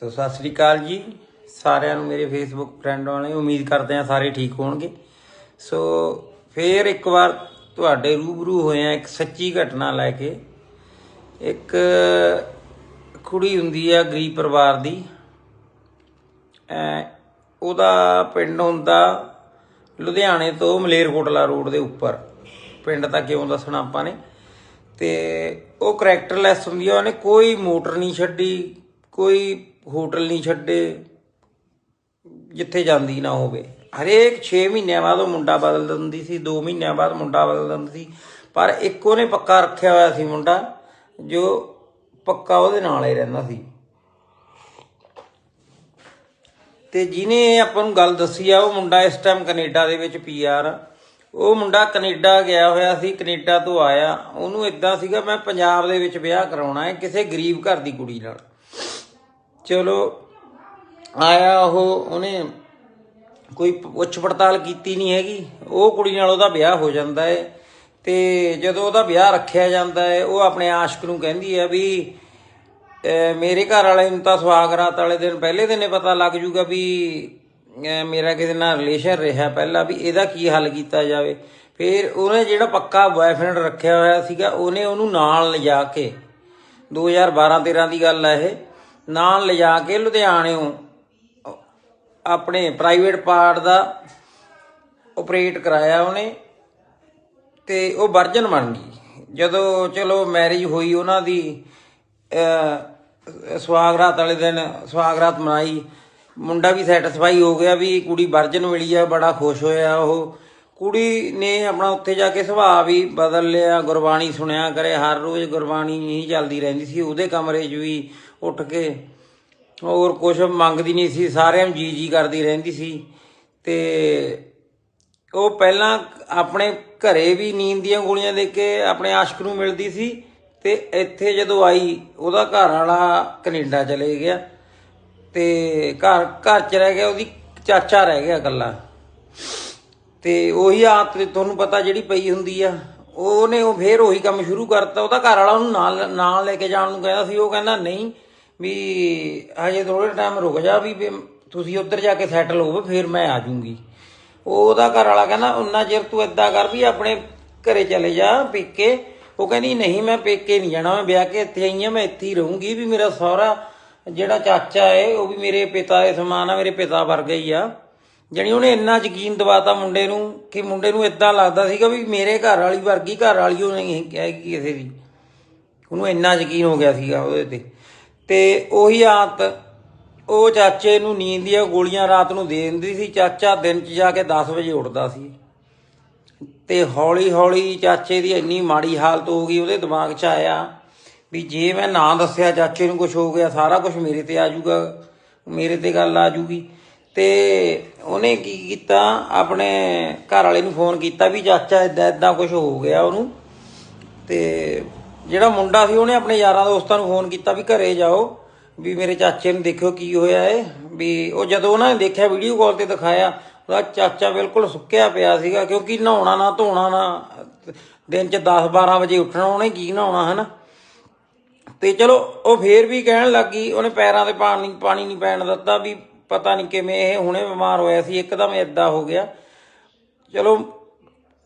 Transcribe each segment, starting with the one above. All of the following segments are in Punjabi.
ਸੋ ਸਤਿ ਸ੍ਰੀ ਅਕਾਲ ਜੀ। ਸਾਰਿਆਂ ਨੂੰ ਮੇਰੇ ਫੇਸਬੁੱਕ ਫਰੈਂਡ ਵਾਲੇ, ਉਮੀਦ ਕਰਦੇ ਆ ਸਾਰੇ ਠੀਕ ਹੋਣਗੇ। ਸੋ ਫੇਰ ਇੱਕ ਵਾਰ ਤੁਹਾਡੇ ਰੂਬਰੂ ਹੋਏ ਆ ਇੱਕ ਸੱਚੀ ਘਟਨਾ ਲੈ ਕੇ। ਇੱਕ ਕੁੜੀ ਹੁੰਦੀ ਆ ਗਰੀਬ ਪਰਿਵਾਰ ਦੀ। ਉਹਦਾ ਪਿੰਡ ਹੁੰਦਾ ਲੁਧਿਆਣੇ ਤੋਂ ਮਲੇਰਕੋਟਲਾ ਰੋਡ ਦੇ ਉੱਪਰ। ਪਿੰਡ ਤਾਂ ਕਿਉਂ ਦੱਸਣਾ ਆਪਾਂ ਨੇ। ਤੇ ਉਹ ਕਰੈਕਟਰਲੈਸ ਹੁੰਦੀ ਆ, ਉਹਨੇ ਕੋਈ ਮੋਟਰ ਨਹੀਂ ਛੱਡੀ, ਕੋਈ ਹੋਟਲ ਨਹੀਂ ਛੱਡੇ, ਜਿੱਥੇ ਜਾਂਦੀ ਨਾ ਹੋਵੇ। ਹਰੇਕ 6 ਮਹੀਨਿਆਂ ਬਾਅਦ ਉਹ ਮੁੰਡਾ ਬਦਲ ਦਿੰਦੀ ਸੀ 2 ਮਹੀਨਿਆਂ ਬਾਅਦ ਮੁੰਡਾ ਬਦਲ ਦਿੰਦੀ ਸੀ। ਪਰ ਇੱਕ ਉਹਨੇ ਪੱਕਾ ਰੱਖਿਆ ਹੋਇਆ ਸੀ ਮੁੰਡਾ, ਜੋ ਪੱਕਾ ਉਹਦੇ ਨਾਲ ਹੀ ਰਹਿੰਦਾ ਸੀ। ਤੇ ਜਿਹਨੇ ਆਪਾਂ ਨੂੰ ਗੱਲ ਦੱਸੀ ਆ, ਉਹ ਮੁੰਡਾ ਇਸ ਟਾਈਮ ਕੈਨੇਡਾ ਦੇ ਵਿੱਚ ਪੀਆਰ ਉਹ ਮੁੰਡਾ ਕੈਨੇਡਾ ਗਿਆ ਹੋਇਆ ਸੀ, ਕੈਨੇਡਾ ਤੋਂ ਆਇਆ। ਉਹਨੂੰ ਇਦਾਂ ਸੀਗਾ, ਮੈਂ ਪੰਜਾਬ ਦੇ ਵਿੱਚ ਵਿਆਹ ਕਰਾਉਣਾ ਹੈ, ਕਿਸੇ ਗਰੀਬ ਘਰ ਦੀ ਕੁੜੀ ਨਾਲ। ਚਲੋ, ਆਇਆ ਉਹ, ਉਹਨੇ ਕੋਈ ਪੁੱਛ ਪੜਤਾਲ ਕੀਤੀ ਨਹੀਂ ਹੈਗੀ। ਉਹ ਕੁੜੀ ਨਾਲ ਉਹਦਾ ਵਿਆਹ ਹੋ ਜਾਂਦਾ ਹੈ ਤੇ ਜਦੋਂ ਉਹਦਾ ਵਿਆਹ ਰੱਖਿਆ ਜਾਂਦਾ ਹੈ ਉਹ ਆਪਣੇ ਆਸ਼ਕ ਨੂੰ ਕਹਿੰਦੀ ਹੈ ਵੀ ਮੇਰੇ ਘਰ ਵਾਲੇ ਨੂੰ ਤਾਂ ਸਵਾਗਰਾਤ ਵਾਲੇ ਦਿਨ, ਪਹਿਲੇ ਦਿਨ ਹੀ ਪਤਾ ਲੱਗ ਜੂਗਾ ਵੀ ਮੇਰਾ ਕਿਸੇ ਨਾਲ ਰਿਲੇਸ਼ਨ ਰਿਹਾ ਪਹਿਲਾਂ ਵੀ ਇਹਦਾ ਕੀ ਹੱਲ ਕੀਤਾ ਜਾਵੇ। ਫਿਰ ਉਹਨੇ ਜਿਹੜਾ ਪੱਕਾ ਬॉयਫ੍ਰੈਂਡ ਰੱਖਿਆ ਹੋਇਆ ਸੀਗਾ, ਉਹਨੇ ਉਹਨੂੰ ਨਾਲ ਲਿਜਾ ਕੇ 2012-13 ਦੀ ਗੱਲ ਹੈ ਇਹ ਨਾਲ ਲਿਜਾ ਕੇ ਲੁਧਿਆਣਿਓਂ ਆਪਣੇ ਪ੍ਰਾਈਵੇਟ ਪਾਰਟ ਦਾ ਆਪਰੇਟ ਕਰਾਇਆ ਉਹਨੇ ਤੇ ਉਹ ਵਰਜਨ ਬਣ ਗਈ। ਜਦੋਂ ਚਲੋ ਮੈਰਿਜ ਹੋਈ ਉਹਨਾਂ ਦੀ ਅਹ, ਸੁਹਾਗਰਾਤ ਵਾਲੇ ਦਿਨ ਸੁਹਾਗਰਾਤ ਮਨਾਈ। ਮੁੰਡਾ ਵੀ ਸੈਟੀਸਫਾਈ ਹੋ ਗਿਆ ਵੀ ਕੁੜੀ ਵਰਜਨ ਮਿਲੀ ਆ ਬੜਾ ਖੁਸ਼ ਹੋਇਆ ਉਹ। ਕੁੜੀ ਨੇ ਆਪਣਾ ਉੱਥੇ ਜਾ ਕੇ ਸੁਭਾਅ ਵੀ ਬਦਲ ਲਿਆ ਗੁਰਬਾਣੀ ਸੁਣਿਆ ਕਰੇ ਹਰ ਰੋਜ਼ ਗੁਰਬਾਣੀ ਹੀ ਚੱਲਦੀ ਰਹਿੰਦੀ ਸੀ। ਉਹਦੇ ਕਮਰੇ 'ਚ ਵੀ ਉੱਠ ਕੇ ਹੋਰ ਕੁਝ ਮੰਗਦੀ ਨਹੀਂ ਸੀ, ਸਾਰਿਆਂ ਨੂੰ ਜੀ ਜੀ ਕਰਦੀ ਰਹਿੰਦੀ ਸੀ। ਤੇ ਉਹ ਪਹਿਲਾਂ ਆਪਣੇ ਘਰੇ ਵੀ ਨੀਂਦ ਦੀਆਂ ਗੋਲੀਆਂ ਦੇ ਕੇ ਆਪਣੇ ਆਸ਼ਕ ਨੂੰ ਮਿਲਦੀ ਸੀ ਤੇ ਇੱਥੇ ਜਦੋਂ ਆਈ, ਉਹਦਾ ਘਰ ਵਾਲਾ ਕੈਨੇਡਾ ਚਲੇ ਗਿਆ ਤੇ ਘਰ ਘਰ ਚ ਰਹਿ ਗਿਆ, ਉਹਦੀ ਚਾਚਾ ਰਹਿ ਗਿਆ ਇਕੱਲਾ। ਤੇ ਉਹੀ ਆਦਤ ਤੁਹਾਨੂੰ ਪਤਾ ਜਿਹੜੀ ਪਈ ਹੁੰਦੀ ਆ, ਉਹਨੇ ਉਹ ਫੇਰ ਉਹੀ ਕੰਮ ਸ਼ੁਰੂ ਕਰਤਾ, ਉਹਦਾ ਘਰ ਵਾਲਾ ਉਹਨੂੰ ਨਾਲ ਨਾਲ ਲੈ ਕੇ ਜਾਣ ਨੂੰ ਕਹਿੰਦਾ ਸੀ, ਉਹ ਕਹਿੰਦਾ, ਨਹੀਂ ਵੀ ਹਜੇ ਥੋੜੇ ਟਾਈਮ ਰੁਕ ਜਾ ਵੀ ਤੁਸੀਂ ਉੱਧਰ ਜਾ ਕੇ ਸੈਟਲ ਹੋਵੋ, ਫਿਰ ਮੈਂ ਆ ਜੂੰਗੀ। ਉਹਦਾ ਘਰ ਵਾਲਾ ਕਹਿੰਦਾ, ਉਨਾ ਚਿਰ ਤੂੰ ਏਦਾਂ ਕਰ ਵੀ ਆਪਣੇ ਘਰੇ ਚਲੇ ਜਾ ਪੇਕੇ। ਉਹ ਕਹਿੰਦੀ, ਨਹੀਂ, ਮੈਂ ਪੇਕੇ ਨਹੀਂ ਜਾਣਾ, ਮੈਂ ਵਿਆਹ ਕੇ ਇੱਥੇ ਆਈ ਆ ਮੈਂ ਇੱਥੇ ਹੀ ਰਹੂੰਗੀ। ਵੀ ਮੇਰਾ ਸਹੁਰਾ ਜਿਹੜਾ ਚਾਚਾ ਹੈ ਉਹ ਵੀ ਮੇਰੇ ਪਿਤਾ ਦੇ ਸਮਾਨ ਆ, ਮੇਰੇ ਪਿਤਾ ਵਰਗਾ ਹੀ ਆ। ਜਣੀ ਉਹਨੇ ਇੰਨਾ ਯਕੀਨ ਦਿਵਾਤਾ ਮੁੰਡੇ ਨੂੰ ਕਿ ਮੁੰਡੇ ਨੂੰ ਇਦਾਂ ਲੱਗਦਾ ਸੀਗਾ ਵੀ ਮੇਰੇ ਘਰ ਵਾਲੀ ਵਰਗੀ ਘਰ ਵਾਲੀ ਉਹ ਨਹੀਂ ਹੈਗੀ ਕਿਸੇ ਦੀ। ਉਹਨੂੰ ਇੰਨਾ ਯਕੀਨ ਹੋ ਗਿਆ ਸੀਗਾ ਉਹਦੇ ਤੇ। ਤੇ ਉਹੀ ਆਤ, ਉਹ ਚਾਚੇ ਨੂੰ ਨੀਂਦ ਦੀਆਂ ਗੋਲੀਆਂ ਰਾਤ ਨੂੰ ਦੇ ਦਿੰਦੀ ਸੀ। ਚਾਚਾ ਦਿਨ 'ਚ ਜਾ ਕੇ 10 ਵਜੇ ਉੱਠਦਾ ਸੀ। ਤੇ ਹੌਲੀ ਹੌਲੀ ਚਾਚੇ ਦੀ ਇੰਨੀ ਮਾੜੀ ਹਾਲਤ ਹੋ ਗਈ, ਉਹਦੇ ਦਿਮਾਗ 'ਚ ਆਇਆ ਵੀ ਜੇ ਮੈਂ ਨਾ ਦੱਸਿਆ ਚਾਚੇ ਨੂੰ ਕੁਝ ਹੋ ਗਿਆ, ਸਾਰਾ ਕੁਝ ਮੇਰੇ ਤੇ ਆ ਜਾਊਗਾ, ਮੇਰੇ ਤੇ ਗੱਲ ਆ ਜੂਗੀ ਤੇ ਉਹਨੇ ਕੀ ਕੀਤਾ? ਆਪਣੇ ਘਰ ਵਾਲੇ ਨੂੰ ਫੋਨ ਕੀਤਾ ਵੀ ਚਾਚਾ ਇਦਾਂ ਇਦਾਂ ਕੁਝ ਹੋ ਗਿਆ ਉਹਨੂੰ। ਤੇ ਜਿਹੜਾ ਮੁੰਡਾ ਸੀ, ਉਹਨੇ ਆਪਣੇ ਯਾਰਾਂ ਦੋਸਤਾਂ ਨੂੰ ਫੋਨ ਕੀਤਾ ਵੀ ਘਰੇ ਜਾਓ, ਵੀ ਮੇਰੇ ਚਾਚੇ ਨੂੰ ਦੇਖਿਓ ਕੀ ਹੋਇਆ ਏ। ਵੀ ਉਹ ਜਦੋਂ ਉਹਨਾਂ ਨੇ ਦੇਖਿਆ ਵੀਡੀਓ ਕਾਲ ਤੇ ਦਿਖਾਇਆ, ਉਹਦਾ ਚਾਚਾ ਬਿਲਕੁਲ ਸੁੱਕਿਆ ਪਿਆ ਸੀਗਾ, ਕਿਉਂਕਿ ਨਹਾਉਣਾ ਨਾ, ਧੋਣਾ ਨਾ, ਦਿਨ ਚ 10 12 ਵਜੇ ਉੱਠਣਾ, ਉਹਨੇ ਕੀ ਨਹਾਉਣਾ, ਹਨਾ? ਤੇ ਚਲੋ, ਉਹ ਫੇਰ ਵੀ ਕਹਿਣ ਲੱਗੀ, ਉਹਨੇ ਪੈਰਾਂ ਤੇ ਪਾਣੀ ਪਾਣੀ ਨਹੀਂ ਪੈਣ ਦਿੱਤਾ, ਵੀ ਪਤਾ ਨਹੀਂ ਕਿਵੇਂ ਇਹ ਹੁਣੇ ਬਿਮਾਰ ਹੋਇਆ ਸੀ, ਇੱਕਦਮ ਏਦਾਂ ਹੋ ਗਿਆ। ਚਲੋ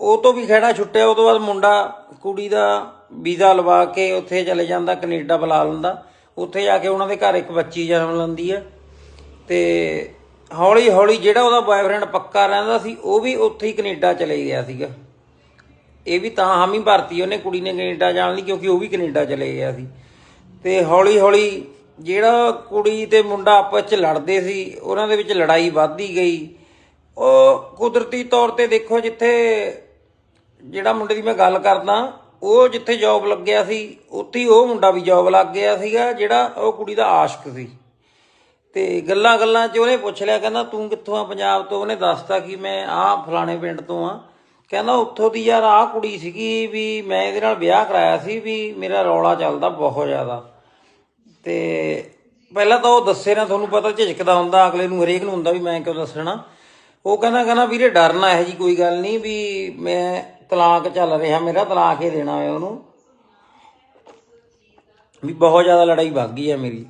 ਉਹ ਤੋਂ ਵੀ ਖਹਿੜਾ ਛੁੱਟਿਆ, ਉਹ ਤੋਂ ਬਾਅਦ ਮੁੰਡਾ ਕੁੜੀ ਦਾ ਵੀਜ਼ਾ ਲਵਾ ਕੇ ਉੱਥੇ ਚਲੇ ਜਾਂਦਾ, ਕੈਨੇਡਾ ਬੁਲਾ ਲੈਂਦਾ। ਉੱਥੇ ਜਾ ਕੇ ਉਹਨਾਂ ਦੇ ਘਰ ਇੱਕ ਬੱਚੀ ਜਨਮ ਲੈਂਦੀ ਹੈ ਤੇ ਹੌਲੀ ਹੌਲੀ ਜਿਹੜਾ ਉਹਦਾ ਬॉयਫ੍ਰੈਂਡ ਪੱਕਾ ਰਹਿੰਦਾ ਸੀ, ਉਹ ਵੀ ਉੱਥੇ ਹੀ ਕੈਨੇਡਾ ਚਲੇ ਗਿਆ ਸੀਗਾ। ਇਹ ਵੀ ਤਾਂ ਹਾਮੀ ਭਰਤੀ ਉਹਨੇ ਕੁੜੀ ਨੇ ਕੈਨੇਡਾ ਜਾਣ ਲਈ, ਕਿਉਂਕਿ ਉਹ ਵੀ ਕੈਨੇਡਾ ਚਲੇ ਗਿਆ ਸੀ। ਤੇ ਹੌਲੀ ਹੌਲੀ ਜਿਹੜਾ ਕੁੜੀ ਤੇ ਮੁੰਡਾ ਆਪਸ ਚ ਲੜਦੇ ਸੀ, ਉਹਨਾਂ ਦੇ ਵਿੱਚ ਲੜਾਈ ਵੱਧਦੀ ਗਈ। ਉਹ ਕੁਦਰਤੀ ਤੌਰ ਤੇ ਦੇਖੋ ਜਿੱਥੇ ਜਿਹੜਾ ਮੁੰਡੇ ਦੀ ਮੈਂ ਗੱਲ ਕਰਦਾ, ਉਹ ਜਿੱਥੇ ਜੌਬ ਲੱਗਿਆ ਸੀ, ਉੱਥੇ ਹੀ ਉਹ ਮੁੰਡਾ ਵੀ ਜੌਬ ਲੱਗ ਗਿਆ ਸੀਗਾ, ਜਿਹੜਾ ਉਹ ਕੁੜੀ ਦਾ ਆਸ਼ਕ ਸੀ। ਤੇ ਗੱਲਾਂ ਗੱਲਾਂ 'ਚ ਉਹਨੇ ਪੁੱਛ ਲਿਆ, ਕਹਿੰਦਾ, ਤੂੰ ਕਿੱਥੋਂ ਆ? ਪੰਜਾਬ ਤੋਂ ਉਹਨੇ ਦੱਸਤਾ ਕਿ ਮੈਂ ਆਹ ਫਲਾਣੇ ਪਿੰਡ ਤੋਂ ਆ। ਕਹਿੰਦਾ, ਉੱਥੋਂ ਦੀ ਯਾਰ ਆਹ ਕੁੜੀ ਸੀਗੀ ਵੀ ਮੈਂ ਇਹਦੇ ਨਾਲ ਵਿਆਹ ਕਰਾਇਆ ਸੀ ਵੀ ਮੇਰਾ ਰੌਲਾ ਚੱਲਦਾ ਬਹੁਤ ਜ਼ਿਆਦਾ। ਤੇ ਪਹਿਲਾਂ ਤਾਂ ਉਹ ਦੱਸੇ ਨਾ, ਤੁਹਾਨੂੰ ਪਤਾ ਝਿਜਕਦਾ ਹੁੰਦਾ, ਅਗਲੇ ਨੂੰ ਹਰੇਕ ਨੂੰ ਹੁੰਦਾ ਵੀ ਮੈਂ ਕਿਉਂ ਦੱਸਣਾ? ਉਹ ਕਹਿੰਦਾ ਕਹਿੰਦਾ ਵੀਰੇ, ਡਰਨਾ ਇਹੋ ਜੀ ਕੋਈ ਗੱਲ ਨਹੀਂ ਵੀ ਮੈਂ ਤਲਾਕ ਚੱਲ ਰਿਹਾ ਮੇਰਾ, ਤਲਾਕ ਹੀ ਦੇਣਾ ਹੈ ਉਹਨੂੰ। ਵੀ ਬਹੁਤ ਜ਼ਿਆਦਾ ਲੜਾਈ ਵੱਗ ਗਈ ਹੈ ਮੇਰੀ।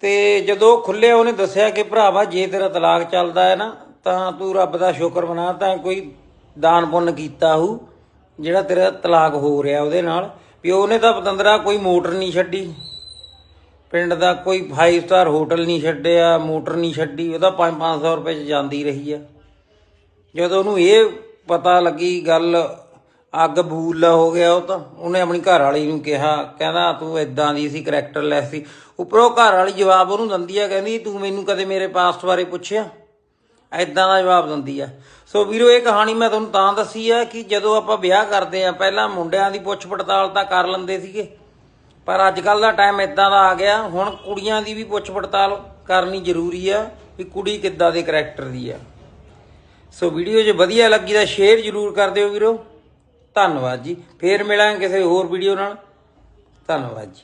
ਤੇ ਜਦੋਂ ਖੁੱਲਿਆ ਉਹਨੇ ਦੱਸਿਆ ਕਿ ਭਰਾਵਾ, ਜੇ ਤੇਰਾ ਤਲਾਕ ਚੱਲਦਾ ਹੈ ਨਾ, ਤਾਂ ਤੂੰ ਰੱਬ ਦਾ ਸ਼ੁਕਰ ਮਨਾ, ਤਾਂ ਕੋਈ ਦਾਨ ਪੁੰਨ ਕੀਤਾ ਹੂ, ਜਿਹੜਾ ਤੇਰਾ ਤਲਾਕ ਹੋ ਰਿਹਾ ਉਹਦੇ ਨਾਲ। ਵੀ ਉਹਨੇ ਤਾਂ ਪਤੰਦਰਾ ਕੋਈ ਮੋਟਰ ਨਹੀਂ ਛੱਡੀ। ਪਿੰਡ ਦਾ ਕੋਈ 5 ਸਟਾਰ ਹੋਟਲ ਨਹੀਂ ਛੱਡਿਆ, ਮੋਟਰ ਨਹੀਂ ਛੱਡੀ ਉਹਦਾ 5-500 ਰੁਪਏ ਚ ਜਾਂਦੀ ਰਹੀ ਆ। ਜਦੋਂ ਉਹਨੂੰ ਇਹ ਪਤਾ ਲੱਗੀ ਗੱਲ, ਅੱਗ ਬੂਲਾ ਹੋ ਗਿਆ ਉਹ ਤਾਂ। ਉਹਨੇ ਆਪਣੀ ਘਰ ਵਾਲੀ ਨੂੰ ਕਿਹਾ, ਕਹਿੰਦਾ, ਤੂੰ ਇਦਾਂ ਦੀ ਸੀ ਕਰੈਕਟਰਲੈਸ ਸੀ। ਉੱਪਰੋਂ ਘਰ ਵਾਲੀ ਜਵਾਬ ਉਹਨੂੰ ਦਿੰਦੀ ਆ, ਕਹਿੰਦੀ, ਤੂੰ ਮੈਨੂੰ ਕਦੇ ਮੇਰੇ ਪਾਸਟ ਬਾਰੇ ਪੁੱਛਿਆ? ਐਦਾਂ ਦਾ ਜਵਾਬ ਦਿੰਦੀ ਆ। ਸੋ ਵੀਰੋ, ਇਹ ਕਹਾਣੀ ਮੈਂ ਤੁਹਾਨੂੰ ਤਾਂ ਦੱਸੀ ਆ ਕਿ ਜਦੋਂ ਆਪਾਂ ਵਿਆਹ ਕਰਦੇ ਆ, ਪਹਿਲਾਂ ਮੁੰਡਿਆਂ ਦੀ ਪੁੱਛ ਪੜਤਾਲ ਤਾਂ ਕਰ ਲੈਂਦੇ ਸੀਗੇ। ਪਰ ਅੱਜ ਕੱਲ ਦਾ ਟਾਈਮ ਇਦਾਂ ਦਾ ਆ ਗਿਆ, ਹੁਣ ਕੁੜੀਆਂ ਦੀ ਵੀ ਪੁੱਛ ਪੜਤਾਲ ਕਰਨੀ ਜ਼ਰੂਰੀ ਆ ਵੀ ਕੁੜੀ ਕਿੱਦਾਂ ਦੇ ਕਰੈਕਟਰ ਦੀ ਆ। ਸੋ ਵੀਡੀਓ ਜੇ ਵਧੀਆ ਲੱਗੀ ਤਾਂ ਸ਼ੇਅਰ ਜ਼ਰੂਰ ਕਰ ਦਿਓ ਵੀਰੋ। ਧੰਨਵਾਦ ਜੀ। ਫੇਰ ਮਿਲਾਂਗੇ ਕਿਸੇ ਹੋਰ ਵੀਡੀਓ ਨਾਲ। ਧੰਨਵਾਦ ਜੀ।